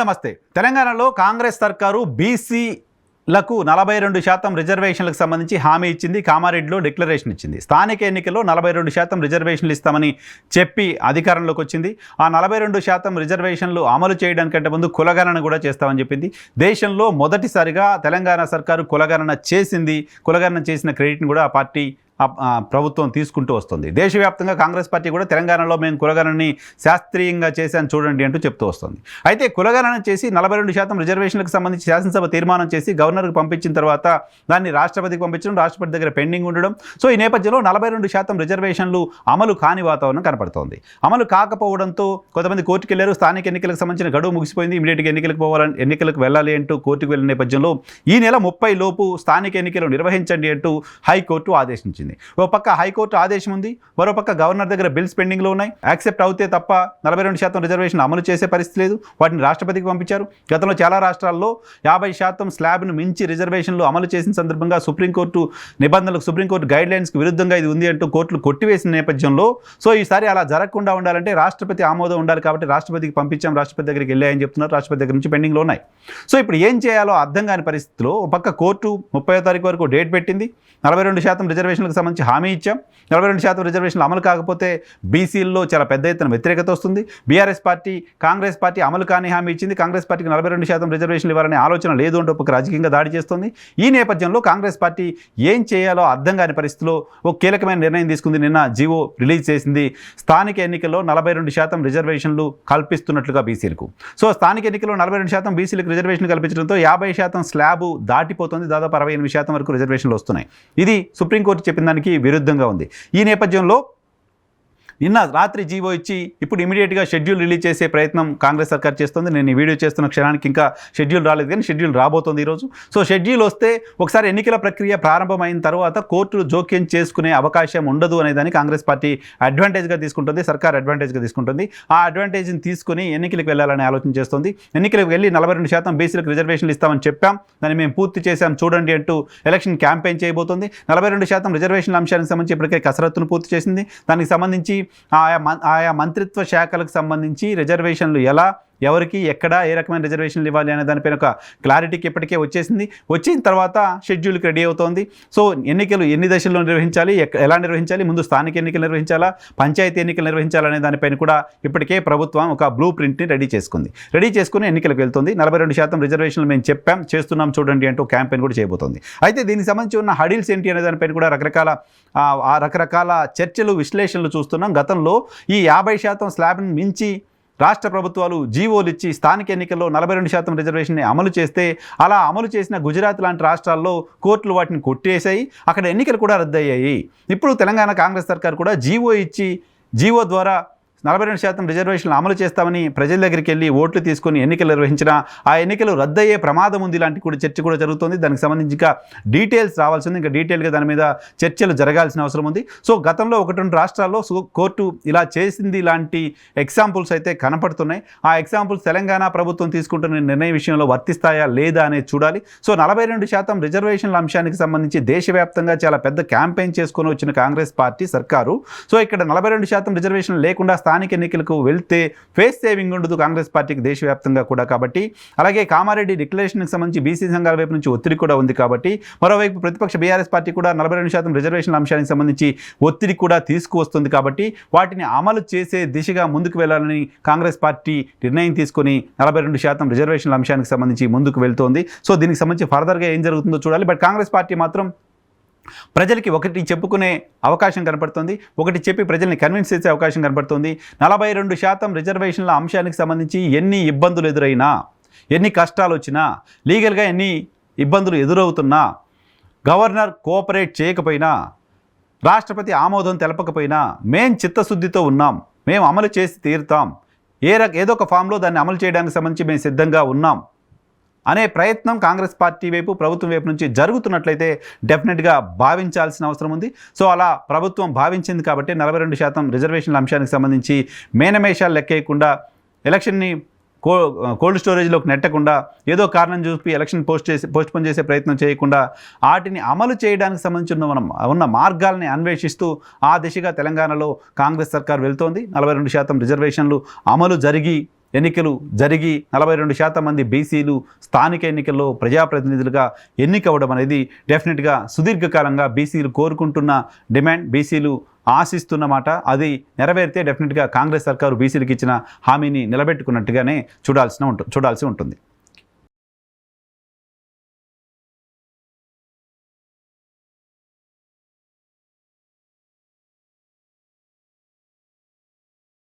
నమస్తే. తెలంగాణలో కాంగ్రెస్ సర్కారు బీసీలకు నలభై రెండు శాతం రిజర్వేషన్లకు సంబంధించి హామీ ఇచ్చింది. కామారెడ్డిలో డిక్లరేషన్ ఇచ్చింది. స్థానిక ఎన్నికల్లో నలభై రెండు శాతం రిజర్వేషన్లు ఇస్తామని చెప్పి అధికారంలోకి వచ్చింది. ఆ నలభై రెండు శాతం రిజర్వేషన్లు అమలు చేయడానికంటే ముందు కులగణన కూడా చేస్తామని చెప్పింది. దేశంలో మొదటిసారిగా తెలంగాణ సర్కారు కులగణన చేసింది. కులగణన చేసిన క్రెడిట్ని కూడా ఆ పార్టీ ప్రభుత్వం తీసుకుంటూ వస్తుంది. దేశవ్యాప్తంగా కాంగ్రెస్ పార్టీ కూడా తెలంగాణలో మేము కులగణని శాస్త్రీయంగా చేశాను చూడండి అంటూ చెప్తూ వస్తుంది. అయితే కులగణన చేసి నలభై రెండు శాతం రిజర్వేషన్లకు సంబంధించి శాసనసభ తీర్మానం చేసి గవర్నర్కి పంపించిన తర్వాత దాన్ని రాష్ట్రపతికి పంపించడం రాష్ట్రపతి దగ్గర పెండింగ్ ఉండడం. సో ఈ నేపథ్యంలో నలభై రెండు శాతం రిజర్వేషన్లు అమలు కాని వాతావరణం కనపడుతోంది. అమలు కాకపోవడంతో కొంతమంది కోర్టుకు వెళ్ళారు. స్థానిక ఎన్నికలకు సంబంధించిన గడువు ముగిసిపోయింది. ఇమీడియట్గా ఎన్నికలకు పోవాలని ఎన్నికలకు వెళ్ళాలి అంటూ కోర్టుకు వెళ్ళిన నేపథ్యంలో ఈ నెల ముప్పై లోపు స్థానిక ఎన్నికలు నిర్వహించండి అంటూ హైకోర్టు ఆదేశించింది. ఓ పక్క హైకోర్టు ఆదేశం ఉంది. మరో పక్క గవర్నర్ దగ్గర బిల్స్ పెండింగ్లో ఉన్నాయి. యాక్సెప్ట్ అవుతే తప్ప నలభై రెండు శాతం రిజర్వేషన్ అమలు చేసే పరిస్థితి లేదు. వాటిని రాష్ట్రపతికి పంపించారు. గతంలో చాలా రాష్ట్రాల్లో యాభై శాతం స్లాబ్ను మించి రిజర్వేషన్లు అమలు చేసిన సందర్భంగా సుప్రీంకోర్టు నిబంధనలకు సుప్రీంకోర్టు గైడ్ లైన్స్కి విరుద్ధంగా ఇది ఉంది అంటూ కోర్టులు కొట్టివేసిన నేపథ్యంలో సో ఈసారి అలా జరగకుండా ఉండాలంటే రాష్ట్రపతి ఆమోదం ఉండాలి కాబట్టి రాష్ట్రపతికి పంపించాం. రాష్ట్రపతి దగ్గరికి వెళ్ళాయని చెప్తున్నారు. రాష్ట్రపతి దగ్గర నుంచి పెండింగ్లో ఉన్నాయి. సో ఇప్పుడు ఏం చేయాలో అర్థం కాని పరిస్థితిలో ఒక పక్క కోర్టు ముప్పై తారీఖు వరకు డేట్ పెట్టింది. నలభై రెండు శాతం రిజర్వేషన్లకు సంబంధించి హామీ ఇచ్చాం. నలభై రెండు శాతం రిజర్వేషన్లు అమలు కాకపోతే బీసీల్లో చాలా పెద్ద ఎత్తున వ్యతిరేకత వస్తుంది. బీఆర్ఎస్ పార్టీ కాంగ్రెస్ పార్టీ అమలు కాని హామీ ఇచ్చింది. కాంగ్రెస్ పార్టీకి నలభై రెండు శాతం రిజర్వేషన్లు ఇవ్వాలనే ఆలోచన లేదు అంటూ ఒక రాజకీయంగా దాడి చేస్తుంది. ఈ నేపథ్యంలో కాంగ్రెస్ పార్టీ ఏం చేయాలో అర్థం కాని పరిస్థితిలో ఒక కీలకమైన నిర్ణయం తీసుకుంది. నిన్న జీవో రిలీజ్ చేసింది. స్థానిక ఎన్నికల్లో నలభై రెండు శాతం రిజర్వేషన్లు కల్పిస్తున్నట్లుగా బీసీలకు. సో స్థానిక ఎన్నికల్లో నలభై రెండు శాతం బీసీలకు రిజర్వేషన్ కల్పించడంతో యాభై శాతం స్లాబు దాటిపోతుంది. దాదాపు అరవై ఎనిమిది శాతం వరకు రిజర్వేషన్లు వస్తున్నాయి. ఇది సుప్రీంకోర్టు చెప్పిన ఒప్పందానికి విరుద్ధంగా ఉంది. ఈ నేపథ్యంలో నిన్న రాత్రి జీవో ఇచ్చి ఇప్పుడు ఇమీడియట్గా షెడ్యూల్ రిలీజ్ చేసే ప్రయత్నం కాంగ్రెస్ సర్కార్ చేస్తుంది. నేను ఈ వీడియో చేస్తున్న క్షణానికి ఇంకా షెడ్యూల్ రాలేదు కానీ షెడ్యూల్ రాబోతోంది ఈరోజు. సో షెడ్యూల్ వస్తే ఒకసారి ఎన్నికల ప్రక్రియ ప్రారంభమైన తర్వాత కోర్టులు జోక్యం చేసుకునే అవకాశం ఉండదు అనేదాన్ని కాంగ్రెస్ పార్టీ అడ్వాంటేజ్గా తీసుకుంటుంది సర్కార్ అడ్వాంటేజ్గా తీసుకుంటుంది. ఆ అడ్వాంటేజ్ని తీసుకుని ఎన్నికలకు వెళ్ళాలని ఆలోచన చేస్తుంది. ఎన్నికలకు వెళ్ళి నలభై రెండు శాతం బీసీలకు రిజర్వేషన్లు ఇస్తామని చెప్పాం. దాన్ని మేము పూర్తి చేశాం చూడండి అంటూ ఎలక్షన్ క్యాంపెయిన్ చేయబోతుంది. నలభై రెండు శాతం రిజర్వేషన్ల అంశానికి సంబంధించి ఇప్పటికే కసరత్తును పూర్తి చేసింది. దానికి సంబంధించి ఆయా మం- ఆయా మంత్రిత్వ శాఖలకు సంబంధించి రిజర్వేషన్లు ఎలా ఎవరికి ఎక్కడ ఏ రకమైన రిజర్వేషన్లు ఇవ్వాలి అనే దానిపైన ఒక క్లారిటీకి ఇప్పటికే వచ్చేసింది. వచ్చిన తర్వాత షెడ్యూల్కి రెడీ అవుతోంది. సో ఎన్నికలు ఎన్ని దశల్లో నిర్వహించాలి ఎలా నిర్వహించాలి ముందు స్థానిక ఎన్నికలు నిర్వహించాలా పంచాయతీ ఎన్నికలు నిర్వహించాలనే దానిపైన కూడా ఇప్పటికే ప్రభుత్వం ఒక బ్లూ ప్రింట్ని రెడీ చేసుకుంది. రెడీ చేసుకుని ఎన్నికలకు వెళ్తుంది. నలభై రెండు శాతం రిజర్వేషన్లు మేము చెప్పాం చేస్తున్నాం చూడండి అంటూ క్యాంపెయిన్ కూడా చేయబోతోంది. అయితే దీనికి సంబంధించి ఉన్న హడిల్స్ ఏంటి అనే దానిపైన కూడా రకరకాల ఆ రకరకాల చర్చలు విశ్లేషణలు చూస్తున్నాం. గతంలో ఈ యాభై శాతం స్లాబ్ని మించి రాష్ట్ర ప్రభుత్వాలు జీవోలు ఇచ్చి స్థానిక ఎన్నికల్లో నలభై రెండు శాతం రిజర్వేషన్ని అమలు చేస్తే అలా అమలు చేసిన గుజరాత్ లాంటి రాష్ట్రాల్లో కోర్టులు వాటిని కొట్టేశాయి. అక్కడ ఎన్నికలు కూడా రద్దయ్యాయి. ఇప్పుడు తెలంగాణ కాంగ్రెస్ సర్కార్ కూడా జీవో ఇచ్చి జీవో ద్వారా నలభై రెండు శాతం రిజర్వేషన్లు అమలు చేస్తామని ప్రజల దగ్గరికి వెళ్ళి ఓట్లు తీసుకొని ఎన్నికలు నిర్వహించిన ఆ ఎన్నికలు రద్దయ్యే ప్రమాదం ఉంది లాంటి కూడా చర్చ కూడా జరుగుతుంది. దానికి సంబంధించి ఇంకా డీటెయిల్స్ రావాల్సింది ఇంకా డీటెయిల్గా దాని మీద చర్చలు జరగాల్సిన అవసరం ఉంది. సో గతంలో ఒకటి రెండు రాష్ట్రాల్లో కోర్టు ఇలా చేసింది లాంటి ఎగ్జాంపుల్స్ అయితే కనపడుతున్నాయి. ఆ ఎగ్జాంపుల్స్ తెలంగాణ ప్రభుత్వం తీసుకుంటున్న నిర్ణయం విషయంలో వర్తిస్తాయా లేదా అనేది చూడాలి. సో నలభై రెండు శాతం రిజర్వేషన్ల అంశానికి సంబంధించి దేశవ్యాప్తంగా చాలా పెద్ద క్యాంపెయిన్ చేసుకొని వచ్చిన కాంగ్రెస్ పార్టీ సర్కారు. సో ఇక్కడ నలభై రెండు శాతం రిజర్వేషన్ లేకుండా స్థానిక ఎన్నికలకు వెళ్తే ఫేస్ సేవింగ్ ఉండదు కాంగ్రెస్ పార్టీకి దేశవ్యాప్తంగా కూడా కాబట్టి. అలాగే కామారెడ్డి డిక్లరేషన్కి సంబంధించి బీసీ సంఘాల వైపు నుంచి ఒత్తిడి కూడా ఉంది కాబట్టి. మరోవైపు ప్రతిపక్ష బీఆర్ఎస్ పార్టీ కూడా నలభై రెండు శాతం రిజర్వేషన్ల అంశానికి సంబంధించి ఒత్తిడి కూడా తీసుకువస్తుంది కాబట్టి వాటిని అమలు చేసే దిశగా ముందుకు వెళ్ళాలని కాంగ్రెస్ పార్టీ నిర్ణయం తీసుకొని నలభై రెండు శాతం రిజర్వేషన్ల అంశానికి సంబంధించి ముందుకు వెళ్తోంది. సో దీనికి సంబంధించి ఫర్దర్గా ఏం జరుగుతుందో చూడాలి. బట్ కాంగ్రెస్ పార్టీ మాత్రం ప్రజలకి ఒకటి చెప్పుకునే అవకాశం కనపడుతుంది ఒకటి చెప్పి ప్రజల్ని కన్విన్స్ చేసే అవకాశం కనపడుతుంది. నలభై రెండు శాతం రిజర్వేషన్ల అంశానికి సంబంధించి ఎన్ని ఇబ్బందులు ఎదురైనా ఎన్ని కష్టాలు వచ్చినా లీగల్గా ఎన్ని ఇబ్బందులు ఎదురవుతున్నా గవర్నర్ కోఆపరేట్ చేయకపోయినా రాష్ట్రపతి ఆమోదం తెలపకపోయినా మేం చిత్తశుద్ధితో ఉన్నాం మేము అమలు చేసి తీరుతాం. ఏ రక ఏదో ఒక ఫామ్లో దాన్ని అమలు చేయడానికి సంబంధించి మేము సిద్ధంగా ఉన్నాం. అనే ప్రయత్నం కాంగ్రెస్ పార్టీ వైపు ప్రభుత్వం వైపు నుంచి జరుగుతున్నట్లయితే డెఫినెట్గా భావించాల్సిన అవసరం ఉంది. సో అలా ప్రభుత్వం భావించింది కాబట్టి నలభై రెండు శాతం రిజర్వేషన్ల అంశానికి సంబంధించి మేనమేషాలు లెక్కేయకుండా ఎలక్షన్ని కో కోల్డ్ స్టోరేజ్లోకి నెట్టకుండా ఏదో కారణం చూపి ఎలక్షన్ పోస్ట్ చేసి పోస్ట్ పోన్ చేసే ప్రయత్నం చేయకుండా వాటిని అమలు చేయడానికి సంబంధించిన మనం ఉన్న మార్గాల్ని అన్వేషిస్తూ ఆ దిశగా తెలంగాణలో కాంగ్రెస్ సర్కార్ వెళ్తోంది. నలభై రెండు శాతం రిజర్వేషన్లు అమలు జరిగి ఎన్నికలు జరిగి నలభై రెండు శాతం మంది బీసీలు స్థానిక ఎన్నికల్లో ప్రజాప్రతినిధులుగా ఎన్నికవ్వడం అనేది డెఫినెట్గా సుదీర్ఘకాలంగా బీసీలు కోరుకుంటున్న డిమాండ్ బీసీలు ఆశిస్తున్నమాట అది నెరవేరితే డెఫినెట్గా కాంగ్రెస్ సర్కారు బీసీలకు ఇచ్చిన హామీని నిలబెట్టుకున్నట్టుగానే చూడాల్సిన ఉంటుంది చూడాల్సి ఉంటుంది.